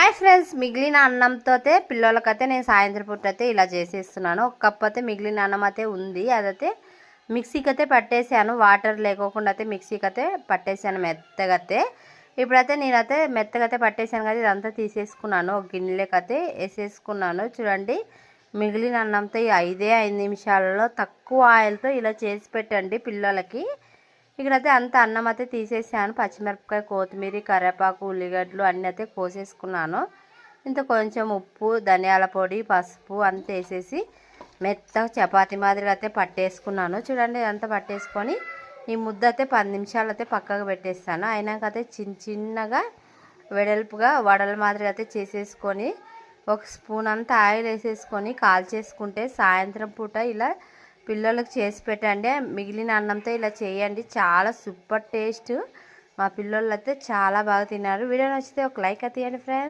Hi friends మిగిలిన అన్నంతో పిల్లలకైతే నేను సాయంత్రం పూట అయితే ఇలా చేసేస్తున్నాను. ఒక కప్ అయితే మిగిలిన అన్నం అయితే ఉంది. అదైతే మిక్సీకి అయితే పట్టేసాను. వాటర్ లేకోకుండా అయితే మిక్సీకి అయితే పట్టేసాను మెత్తగా అయితే ఇప్పుడైతే నేనైతే మెత్తగా అయితే పట్టేసాను కదా ఇదంతా తీసేసుకున్నాను. ఒక గిన్నెలోకి అయితే వేసేసుకున్నాను. చూడండి మిగిలిన అన్నంతో ఈ ఐదే ఐదు నిమిషాలలో తక్కువ ఆయిల్తో ఇలా చేసి పెట్టండి పిల్లలకి. ఇక్కడైతే అంత అన్నం అయితే తీసేసాను. పచ్చిమిరపకాయ కొత్తిమీర కరివేపాకు ఉల్లిగడ్డలు అన్నీ అయితే కోసేసుకున్నాను. ఇంత కొంచెం ఉప్పు ధనియాల పొడి పసుపు అంత వేసేసి మెత్తగా చపాతి మాదిరిగా అయితే పట్టేసుకున్నాను. చూడండి ఇదంతా పట్టేసుకొని ఈ ముద్ద అయితే పది నిమిషాలు అయితే పక్కకు పెట్టేస్తాను. అయినాక అయితే చిన్న చిన్నగా వెడల్పుగా వడల మాదిరిగా అయితే చేసేసుకొని ఒక స్పూన్ అంతా ఆయిల్ వేసేసుకొని కాల్చేసుకుంటే సాయంత్రం పూట ఇలా పిల్లలకు చేసి పెట్టండి. మిగిలిన అన్నంతో ఇలా చేయండి. చాలా సూపర్ టేస్ట్. మా పిల్లలు అయితే చాలా బాగా తిన్నారు. వీడియో నచ్చితే ఒక లైక్ అయితే ఫ్రెండ్స్.